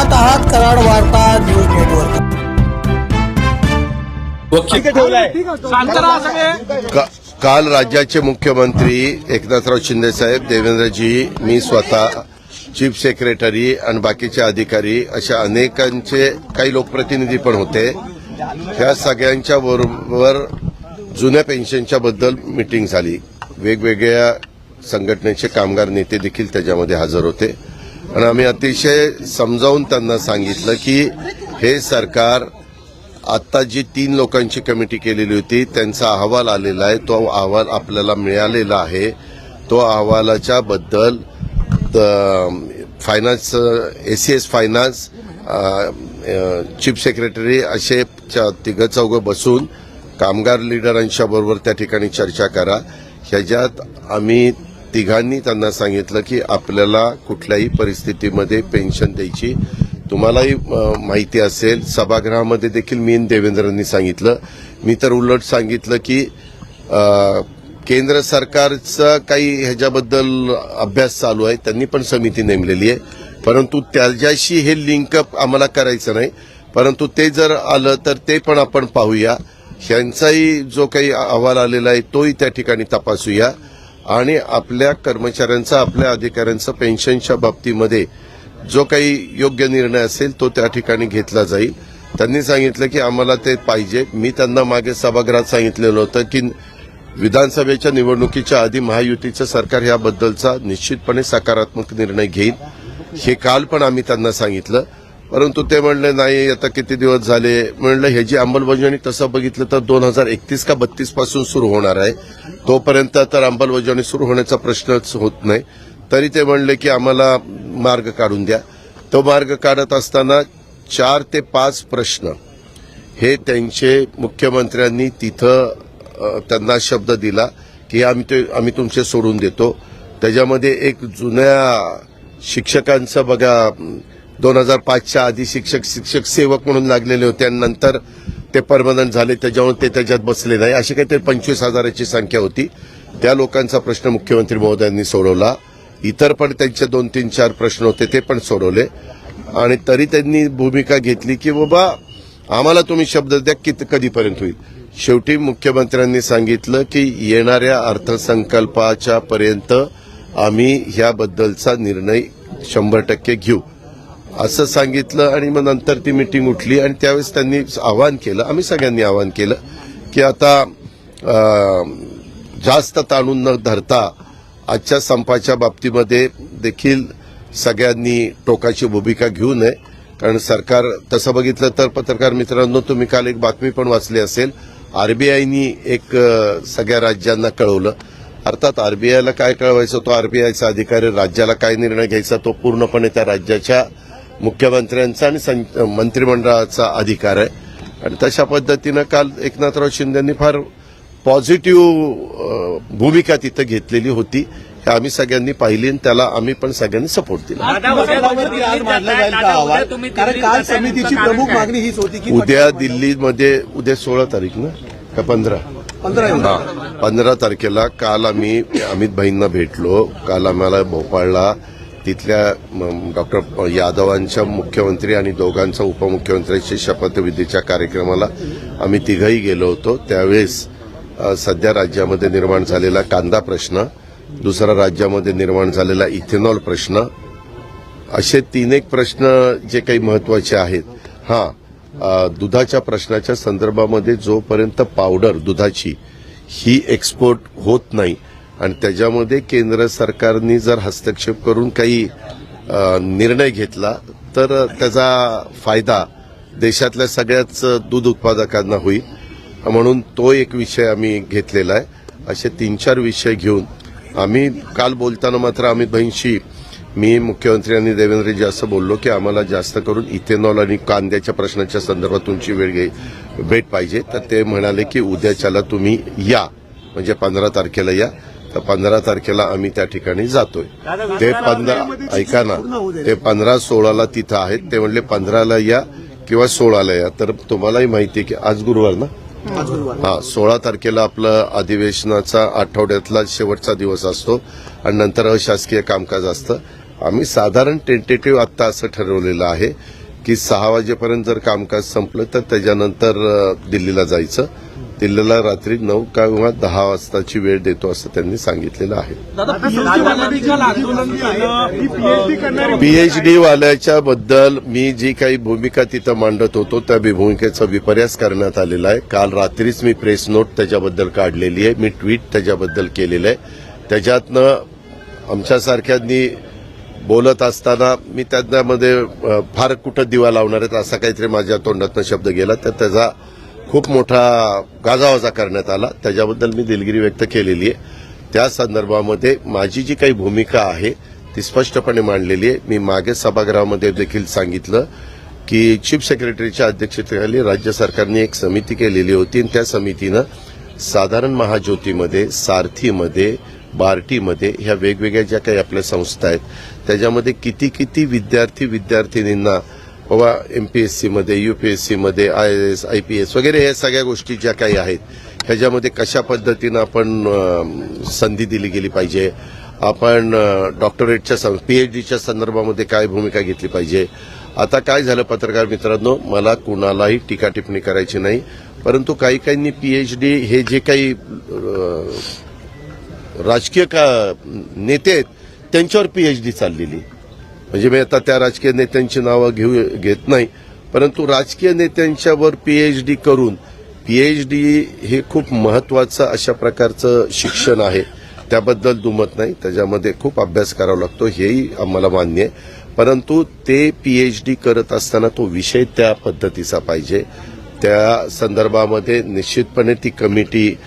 पाहत आहात कराड वार्ता न्यूज नेटवर्क. का- काल राज्याचे मुख्यमंत्री एकनाथराव शिंदे साहेब देवेंद्रजी मी स्वतः चीफ सेक्रेटरी आणि बाकीचे अधिकारी अशा अनेकांचे काही लोकप्रतिनिधी पण होते. ह्या सगळ्यांच्या बरोबर जुन्या पेन्शनच्या बद्दल मिटिंग झाली. वेगवेगळ्या संघटनेचे कामगार नेते देखील त्याच्यामध्ये हजर होते. आणि आम्ही अतिशय समजावून त्यांना सांगितलं की हे सरकार आता जी तीन लोकांची कमिटी केलेली होती त्यांचा अहवाल आलेला आहे तो अहवाल आपल्याला मिळालेला आहे. तो अहवालाच्या बद्दल finance ACS finance chief secretary असे तिघ चौघ बसून कामगार लिडरांच्या बरोबर त्या ठिकाणी चर्चा करा. ह्याच्यात आम्ही तिघांनी त्यांना सांगितलं की आपल्याला कुठल्याही परिस्थितीमध्ये पेन्शन द्यायची. तुम्हालाही माहिती असेल. सभागृहामध्ये देखील मी देवेंद्रांनी सांगितलं. मी तर उलट सांगितलं की केंद्र सरकारचा काही ह्याच्याबद्दल अभ्यास चालू आहे. त्यांनी पण समिती नेमलेली आहे. परंतु त्याच्याशी हे लिंकअप आम्हाला करायचं नाही. परंतु ते जर आलं तर ते पण आपण पाहूया. ह्यांचाही जो काही अहवाल आलेला आहे तोही त्या ठिकाणी तपासूया. आणि आपल्या कर्मचाऱ्यांचा आपल्या अधिकाऱ्यांचा पेन्शनच्या बाबतीमध्ये जो काही योग्य निर्णय असेल तो त्या ठिकाणी घेतला जाईल. त्यांनी सांगितलं की आम्हाला ते पाहिजे. मी त्यांना मागे सभागृहात सांगितलेलं होतं की विधानसभेच्या निवडणुकीच्या आधी महायुतीचं सरकार याबद्दलचा निश्चितपणे सकारात्मक निर्णय घेईल हे काल पण आम्ही त्यांना सांगितलं. परंतु ते म्हणले नाही आता किती दिवस झाले? म्हणलं ह्याची अंमलबजावणी तसं बघितलं तर दोन हजार एकतीस का बत्तीसपासून सुरू होणार आहे. तोपर्यंत तर अंमलबजावणी सुरू होण्याचा प्रश्नच होत नाही. तरी ते म्हणले की आम्हाला मार्ग काढून द्या. तो मार्ग काढत असताना चार ते पाच प्रश्न. हे त्यांचे मुख्यमंत्र्यांनी तिथं त्यांना शब्द दिला की आम्ही ते आम्ही तुमचे सोडून देतो. त्याच्यामध्ये एक जुन्या शिक्षकांचं बघा दोन हजार पाचच्या आधी शिक्षक शिक्षक सेवक म्हणून लागलेले होते आणि नंतर ते परमनंट झाले त्याच्यामुळे ते त्याच्यात बसले नाही. अशी काहीतरी पंचवीस हजाराची संख्या होती. त्या लोकांचा प्रश्न मुख्यमंत्री महोदयांनी सोडवला. इतर पण त्यांचे दोन तीन चार प्रश्न होते ते पण सोडवले. आणि तरी त्यांनी भूमिका घेतली की बाबा आम्हाला तुम्ही शब्द द्या की कधीपर्यंत होईल? शेवटी मुख्यमंत्र्यांनी सांगितलं की येणाऱ्या अर्थसंकल्पाच्या पर्यंत आम्ही ह्याबद्दलचा निर्णय शंभर टक्के घेऊ. असं सांगितलं आणि मग नंतर ती मिटिंग उठली आणि त्यावेळेस त्यांनी आवाहन केलं. आम्ही सगळ्यांनी आवाहन केलं की आता जास्त ताणून न धरता आजच्या संपाच्या बाबतीमध्ये देखील सगळ्यांनी टोकाची भूमिका घेऊ नये. कारण सरकार तसं बघितलं तर पत्रकार मित्रांनो तुम्ही काल एक बातमी पण वाचली असेल. आरबीआयनी एक सगळ्या राज्यांना कळवलं. अर्थात आरबीआयला काय कळवायचं? तो आरबीआयचा अधिकारी राज्याला काय निर्णय घ्यायचा? तो पूर्णपणे त्या राज्याच्या मुख्यमंत्र्यांचा आणि सं- मंत्रिमंडळाचा अधिकार आहे. आणि तशा पद्धतीनं काल एकनाथराव शिंदेंनी फार पॉझिटिव्ह भूमिका तिथं घेतलेली होती. हे आम्ही सगळ्यांनी पाहिली आणि त्याला आम्ही पण सगळ्यांनी सपोर्ट दिला. समितीची प्रमुख मागणी हीच होती की उद्या दिल्लीमध्ये उद्या सोळा तारीख ना? का पंधरा? पंधरा हा. पंधरा तारखेला काल आम्ही अमित भाईंना भेटलो. काल आम्हाला भोपाळला तिथल्या डॉक्टर यादवांच्या मुख्यमंत्री आणि दोघांच्या उपमुख्यमंत्र्यांच्या शपथविधीच्या कार्यक्रमाला आम्ही तिघही गेलो होतो. त्यावेळेस सध्या राज्यामध्ये निर्माण झालेला कांदा प्रश्न दुसरा राज्यामध्ये निर्माण झालेला इथेनॉल प्रश्न असे तीन एक प्रश्न जे काही महत्त्वाचे आहेत. हा दुधाच्या प्रश्नाच्या संदर्भामध्ये जोपर्यंत पावडर दुधाची ही एक्सपोर्ट होत नाही आणि त्याच्यामध्ये केंद्र सरकारने जर हस्तक्षेप करून काही निर्णय घेतला तर त्याचा फायदा देशातल्या सगळ्याच दूध उत्पादकांना होईल. म्हणून तो एक विषय आम्ही घेतलेला आहे. असे तीन चार विषय घेऊन आम्ही काल बोलताना मात्र अमित भाईंशी मी मुख्यमंत्री आणि देवेंद्रजी असं बोललो की आम्हाला जास्त करून इथेनॉल आणि कांद्याच्या प्रश्नाच्या संदर्भात तुमची वेळ घे भेट पाहिजे. तर ते म्हणाले की उद्याच्याला तुम्ही या म्हणजे पंधरा तारखेला या. तर पंधरा तारखेला आम्ही त्या ठिकाणी जातोय. ते पंधरा ऐका ना ते पंधरा सोळाला तिथं आहेत. ते म्हणले पंधराला या किंवा सोळाला या. तर तुम्हालाही माहिती आहे की आज गुरुवार ना? हा सोळा तारखेला आपलं अधिवेशनाचा आठवड्यातला शेवटचा दिवस असतो आणि नंतर अशासकीय कामकाज असतं. आम्ही साधारण टेंटेटिव्ह आत्ता असं ठरवलेलं आहे की सहा वाजेपर्यंत जर कामकाज संपलं तर त्याच्यानंतर दिल्लीला जायचं. दिल्लीला रात्री नऊ किंवा दहा वाजताची वेळ देतो असं त्यांनी सांगितलेलं आहे. पीएचडी वाल्याच्या बद्दल मी जी काही भूमिका तिथं मांडत होतो त्या भूमिकेचा विपर्यास करण्यात आलेला आहे. काल रात्रीच मी प्रेस नोट त्याच्याबद्दल काढलेली आहे. मी ट्विट त्याच्याबद्दल केलेलं आहे. त्याच्यातनं आमच्यासारख्यांनी बोलत असताना मी त्यामध्ये अ, फार कुठं दिवा लावणार आहेत असा काहीतरी माझ्या तोंडातनं शब्द गेला. तर त्याचा खूप मोठा गाजावाजा करण्यात आला. त्याच्याबद्दल मी दिलगिरी व्यक्त केलेली आहे. त्या संदर्भामध्ये माझी जी काही भूमिका आहे ती स्पष्टपणे मांडलेली आहे. मी मागे सभागृहामध्ये देखील सांगितलं की चीफ सेक्रेटरीच्या अध्यक्षतेखाली राज्य सरकारने एक समिती केलेली होती आणि त्या समितीनं साधारण महाज्योतीमध्ये सारथीमध्ये बार्टीमध्ये ह्या वेगवेगळ्या ज्या काही आपल्या संस्था आहेत त्याच्यामध्ये किती किती विद्यार्थी विद्यार्थिनींना बाबा एस सीमध्ये I S I P S वगैरे या सगळ्या गोष्टी ज्या काही आहेत ह्याच्यामध्ये कशा पद्धतीनं आपण संधी दिली गेली पाहिजे? आपण डॉक्टरेटच्या पी एच डीच्या संदर्भामध्ये काय भूमिका घेतली पाहिजे? आता काय झालं पत्रकार मित्रांनो? मला कुणालाही टीका टिप्पणी करायची नाही परंतु काही काहींनी पी एच डी हे जे काही राजकीय का नेते आहेत त्यांच्यावर पी एच डी चाललेली. म्हणजे मी आता त्या राजकीय नेत्यांची नावं घेऊ घेत नाही परंतु राजकीय नेत्यांच्यावर पीएचडी करून पीएचडी हे खूप महत्वाचं अशा प्रकारचं शिक्षण आहे. त्याबद्दल दुमत नाही. त्याच्यामध्ये खूप अभ्यास करावा लागतो हेही आम्हाला मान्य आहे. परंतु ते पीएचडी करत असताना तो विषय त्या पद्धतीचा पाहिजे. त्या संदर्भामध्ये निश्चितपणे ती कमिटी